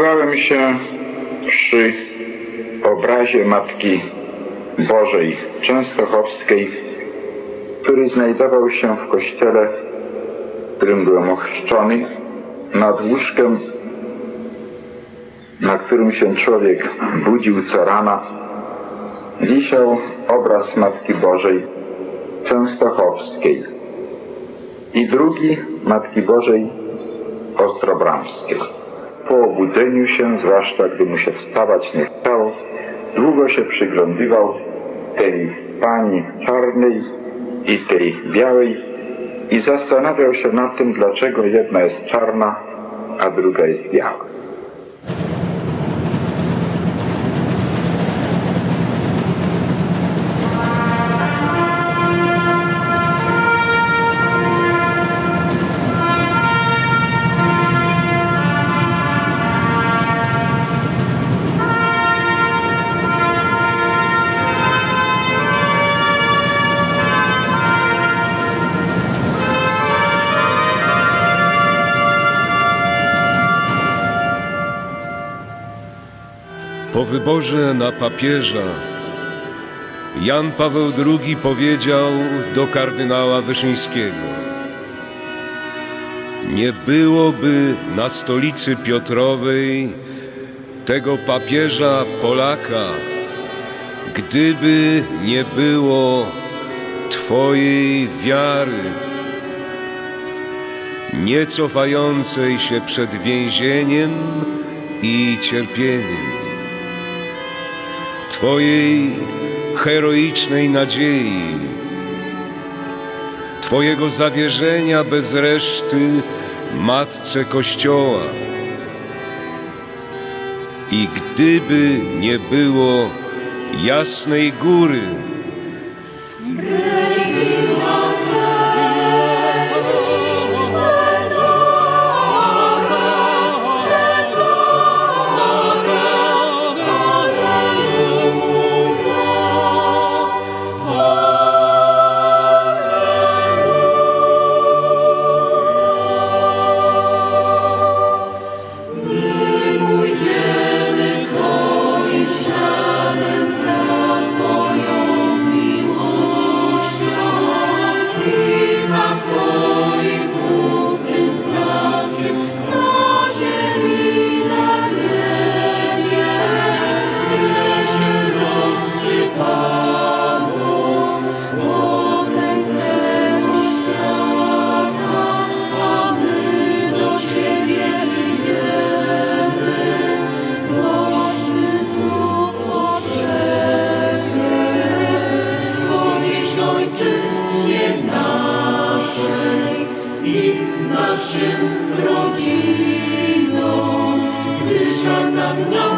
Wychowywałem się przy obrazie Matki Bożej Częstochowskiej, który znajdował się w kościele, w którym byłem ochrzczony, nad łóżkiem, na którym się człowiek budził co rana, wisiał obraz Matki Bożej Częstochowskiej i drugi Matki Bożej Ostrobramskiej. Po obudzeniu się, zwłaszcza gdy mu się wstawać nie chciało, długo się przyglądywał tej pani czarnej i tej białej i zastanawiał się nad tym, dlaczego jedna jest czarna, a druga jest biała. Po wyborze na papieża Jan Paweł II powiedział do kardynała Wyszyńskiego: Nie byłoby na stolicy Piotrowej tego papieża Polaka, gdyby nie było Twojej wiary, nie cofającej się przed więzieniem i cierpieniem. Twojej heroicznej nadziei, Twojego zawierzenia bez reszty Matce Kościoła. I gdyby nie było jasnej góry, no.